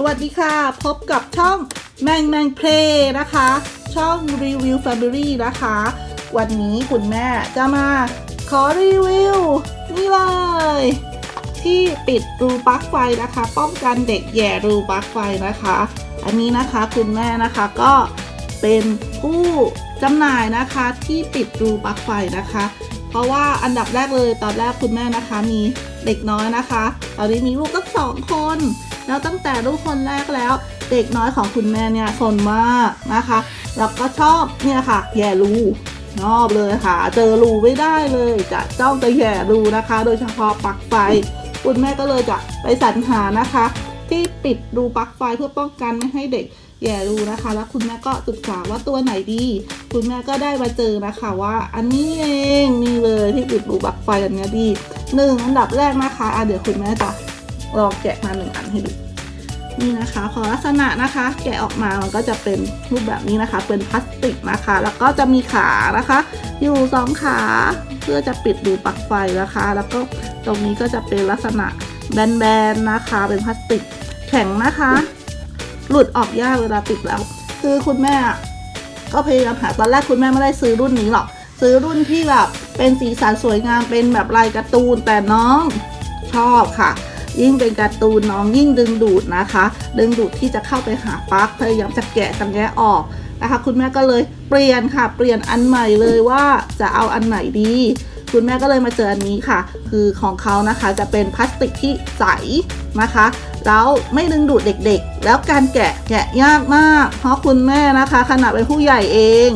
สวัสดีค่ะ พบกับช่องแมงแมงเพลนะคะ ช่องรีวิว Family นะคะ วันนี้คุณแม่จะมา ขอรีวิว นี่เลย ที่ปิดรูปลั๊กไฟนะคะ ป้องกันเด็กแย่รูปลั๊กไฟนะคะ อันนี้นะคะคุณแม่นะคะก็เป็นผู้จำหน่ายนะคะที่ปิดรูปลั๊กไฟนะคะ เพราะว่าอันดับแรกเลยตอนแรกคุณแม่นะคะมีเด็กน้อยนะคะ ตอนนี้มีลูกตั้งสองคน แล้วตั้งแต่ลูกคนแรกแล้ว เด็กน้อยของคุณแม่เนี่ยสนมากนะคะ แล้วก็ชอบเนี่ยค่ะ แย่รูชอบเลยค่ะ เจอรูไม่ได้เลย จะจ้องจะแย่รูนะคะ โดยเฉพาะปลั๊กไฟ คุณแม่ก็เลยจะไปสรรหานะคะ ที่ปิดรูปลั๊กไฟเพื่อป้องกันไม่ให้เด็กแย่รูนะคะ แล้วคุณแม่ก็ศึกษาว่าตัวไหนดี คุณแม่ก็ได้มาเจอนะคะว่า อันนี้เองนี่เลยที่ปิดรูปลั๊กไฟอันนี้ดีหนึ่งอันดับแรกนะคะอะเดี๋ยวคุณแม่จะ ลองแกะมาหนึ่งอันให้ดูนี่นะคะพอลักษณะนะคะ แกะออกมามันก็จะเป็นรูปแบบนี้นะคะ เป็นพลาสติกนะคะ แล้วก็จะมีขานะคะ อยู่สองขาเพื่อจะปิดรูปลั๊กไฟนะคะ แล้วก็ตรงนี้ก็จะเป็นลักษณะแบนๆนะคะ เป็นพลาสติกแข็งนะคะ หลุดออกยากเวลาติดแล้ว คือคุณแม่ก็พยายามหาตอนแรกคุณแม่ไม่ได้ซื้อรุ่นนี้หรอก ซื้อรุ่นที่แบบเป็นสีสันสวยงามเป็นแบบลายการ์ตูนแต่น้องชอบค่ะ ยิ่งเป็นการ์ตูนน้องยิ่งดึงดูดนะคะ ดึงดูดที่จะเข้าไปหาปลั๊กพยายามจะแกะกันแงะออกนะคะคุณแม่ก็เลยเปลี่ยนค่ะ เปลี่ยนอันใหม่เลยว่าจะเอาอันไหนดี คุณแม่ก็เลยมาเจออันนี้ค่ะ คือของเขานะคะจะเป็นพลาสติกที่ใสนะคะ แล้วไม่ดึงดูดเด็กๆ แล้วการแกะแกะยากมาก เพราะคุณแม่นะคะขนาดเป็นผู้ใหญ่เอง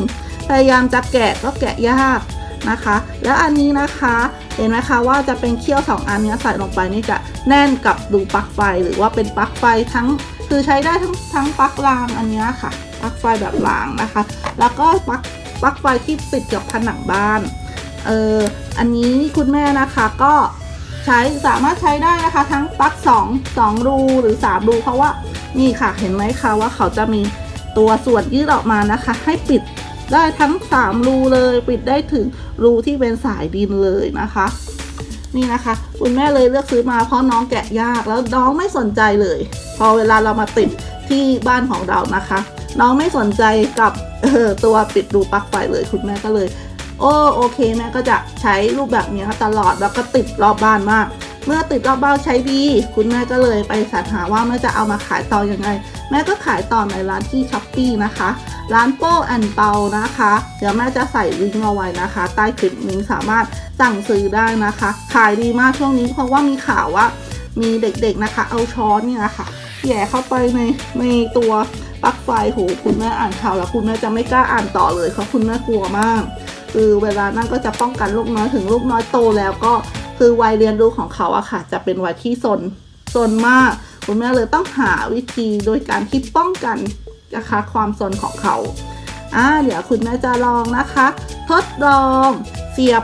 พยายามจะแกะก็แกะยาก นะคะ แล้วอันนี้นะคะเห็นไหมคะว่าจะเป็นเขี้ยวสองอันเนี้ใส่ลงไปนี่จะแน่นกับรูปลั๊กไฟหรือว่าเป็นปลั๊กไฟทั้งคือใช้ได้ทั้งทั้งปลั๊กรางอันนี้ค่ะปลั๊กไฟแบบรางนะคะ แล้วก็ปลั๊กปลั๊กไฟที่ติดกับผนังบ้านเอออันนี้คุณแม่นะคะก็ใช้สามารถใช้ได้นะคะ ทั้งปลั๊ก2 2 รูหรือ3รูเพราะว่านี่ค่ะเห็นไหมคะว่าเขาจะมีตัวส่วนยืดออกมานะคะ ให้ปิด ได้ทั้ง 3 รูเลย ปิดได้ถึงรูที่เป็นสายดินเลยนะคะ นี่นะคะคุณแม่เลยเลือกซื้อมาเพราะน้องแกะยากแล้วน้องไม่สนใจเลย พอเวลาเรามาติดที่บ้านของเรานะคะ น้องไม่สนใจกับออตัวปิดรูปลั๊กไฟเลยคุณแม่ก็เลย โอ้โอเคแม่ก็จะใช้รูปแบบนี้ตลอดแล้วก็ติดรอบบ้านมาก เมื่อติดรอบบ้านใช้ดีคุณแม่ก็เลยไปสรรหาว่าแม่จะเอามาขายต่อยังไง แม่ก็ขายต่อในร้านที่ช้อปปีนะคะ ร้านโป้แอนเปานะคะ เดี๋ยวแม่จะใส่ลิงก์เอาไว้นะคะ ใต้คลิปนี้สามารถสั่งซื้อได้นะคะ ขายดีมากช่วงนี้เพราะว่ามีข่าวว่ามีเด็กๆนะคะ เอาช้อนเนี่ยนะคะแย่เข้าไปในในตัวปลั๊กไฟโหคุณแม่อ่านข่าวแล้วคุณแม่จะไม่กล้าอ่านต่อเลยเพราะคุณแม่กลัวมากคือเวลานั่นก็จะป้องกันลูกน้อยถึงลูกน้อยโตแล้วก็คือวัยเรียนรู้ของเขาอะค่ะ จะเป็นวัยที่ซนซนมาก คุณแม่เลยต้องหาวิธีโดยการที่ป้องกันนะคะความซนของเขาอ่าเดี๋ยวคุณแม่จะลองนะคะ ทดลองเสียบ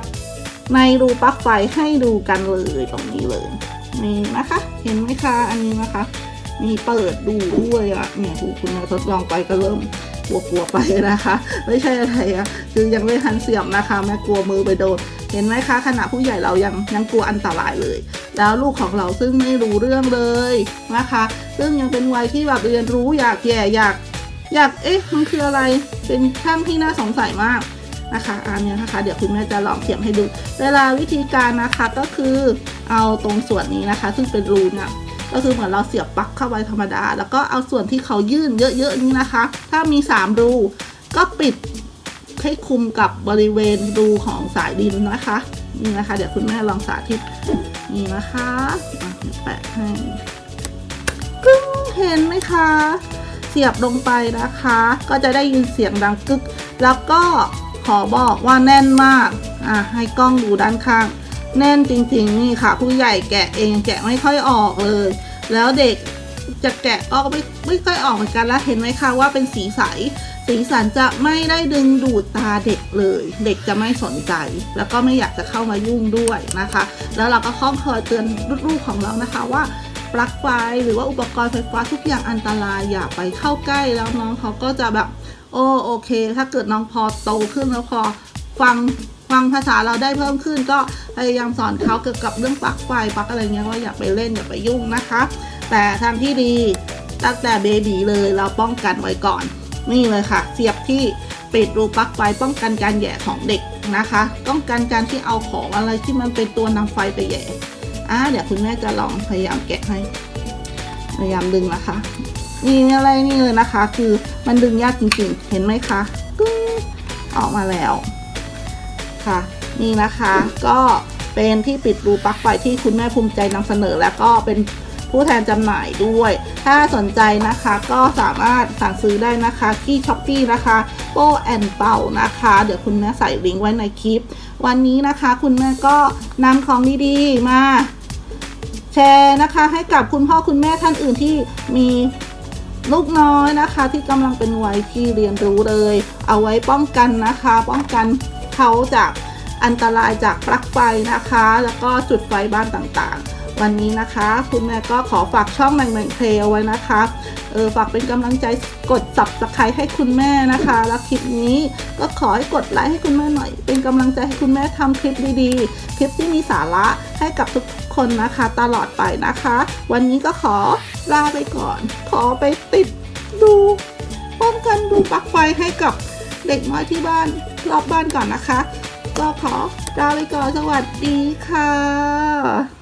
ในรูปลั๊กไฟให้ดูกันเลยตรงนี้เลยนี่นะคะ เห็นไหมคะอันนี้นะคะ มีเปิดดูด้วยอะเนี่ยคุณแม่ทดลองไปก็เริ่มกลัวๆไปนะคะ ไม่ใช่อะไรอะคือยังไม่ทันเสียบนะคะแม่กลัวมือไปโดนเห็นไหมคะขณะผู้ใหญ่เรายังยังกลัวอันตรายเลย แล้วลูกของเราซึ่งไม่รู้เรื่องเลยนะคะ ซึ่งยังเป็นวัยที่แบบเรียนรู้อยากแย่อยากอยากเอ๊ะมันคืออะไรเป็นข้ามที่น่าสงสัยมากนะคะอันนี้นะคะเดี๋ยวคุณแม่จะลองเสียบให้ดู เวลาวิธีการนะคะก็คือเอาตรงส่วนนี้นะคะ ซึ่งเป็นรูนี่ยก็คือเหมือนเราเสียบปลั๊กเข้าไปธรรมดา แล้วก็เอาส่วนที่เขายื่นเยอะๆนี้นะคะ ถ้ามี 3 รูก็ปิดให้คุมกับบริเวณรูของสายดินนะคะ นี่นะคะ เดี๋ยวคุณแม่ลองสาธิตนี่นะคะแปะให้กึ้งเห็นไหมคะ เสียบลงไปนะคะ ก็จะได้ยินเสียงดังกึก แล้วก็ขอบอกว่าแน่นมากอะให้กล้องดูด้านข้าง แน่นจริงๆนี่ค่ะ ผู้ใหญ่แกะเองแกะไม่ค่อยออกเลย แล้วเด็ก จะแกะออกไม่ไม่ค่อยออกเหมือนกันแล้วเห็นไหมคะว่าเป็นสีใส สีสันจะไม่ได้ดึงดูดตาเด็กเลย เด็กจะไม่สนใจ แล้วก็ไม่อยากจะเข้ามายุ่งด้วยนะคะ แล้วเราก็ข้องคอยเตือนลูกๆของเรานะคะว่าปลั๊กไฟหรือว่าอุปกรณ์ไฟฟ้าทุกอย่างอันตรายอย่าไปเข้าใกล้แล้วน้องเขาก็จะแบบ โอ้โอเค ถ้าเกิดน้องพอโตขึ้นแล้วพอฟังฟังภาษาเราได้เพิ่มขึ้นก็พยายามสอนเขาเกี่ยวกับเรื่องปลั๊กไฟปลั๊กอะไรเงี้ยว่าอย่าไปเล่นอย่าไปยุ่งนะคะ แต่ทางที่ดีตั้งแต่เบบีเลยเราป้องกันไว้ก่อน นี่เลยค่ะ เสียบที่ปิดรูปลั๊กไฟป้องกันการแย่ของเด็กนะคะ ป้องกันการที่เอาของอะไรที่มันเป็นตัวนำไฟไปแย่อ่าเดี๋ยวคุณแม่จะลองพยายามแกะให้ พยายามดึงนะคะ นี่อะไรนี่เลยนะคะ คือมันดึงยากจริงๆ เห็นไหมคะกึ้งออกมาแล้วค่ะ นี่นะคะ ก็เป็นที่ปิดรูปลั๊กไฟที่คุณแม่ภูมิใจนำเสนอแล้วก็เป็น ผู้แทนจำหน่ายด้วย ถ้าสนใจนะคะก็สามารถสั่งซื้อได้นะคะที่ช้อปปีนะคะโปแอนเป่านะคะ เดี๋ยวคุณแม่ใส่ลิงก์ไว้ในคลิป วันนี้นะคะคุณแม่ก็นำของดีๆมาแชร์นะคะให้กับคุณพ่อคุณแม่ท่านอื่นที่มีลูกน้อยนะคะที่กำลังเป็นวัยที่เรียนรู้เลย เอาไว้ป้องกันนะคะ ป้องกันเขาจากอันตรายจากปลั๊กไฟนะคะ แล้วก็จุดไฟบ้านต่างๆ วันนี้นะคะ คุณแม่ก็ขอฝากช่องแมงแมงเพลเอาไว้นะคะเออฝากเป็นกำลังใจกด subscribe ให้คุณแม่นะคะ แล้วคลิปนี้ก็ขอให้กดไลค์ให้คุณแม่หน่อย เป็นกำลังใจให้คุณแม่ทำคลิปดีๆ คลิปที่มีสาระให้กับทุกคนนะคะ ตลอดไปนะคะ วันนี้ก็ขอลาไปก่อน ขอไปติดดูป้องกันดูปลั๊กไฟให้กับเด็กน้อยที่บ้านรอบบ้านก่อนนะคะ ก็ขอลาไปก่อนสวัสดีค่ะ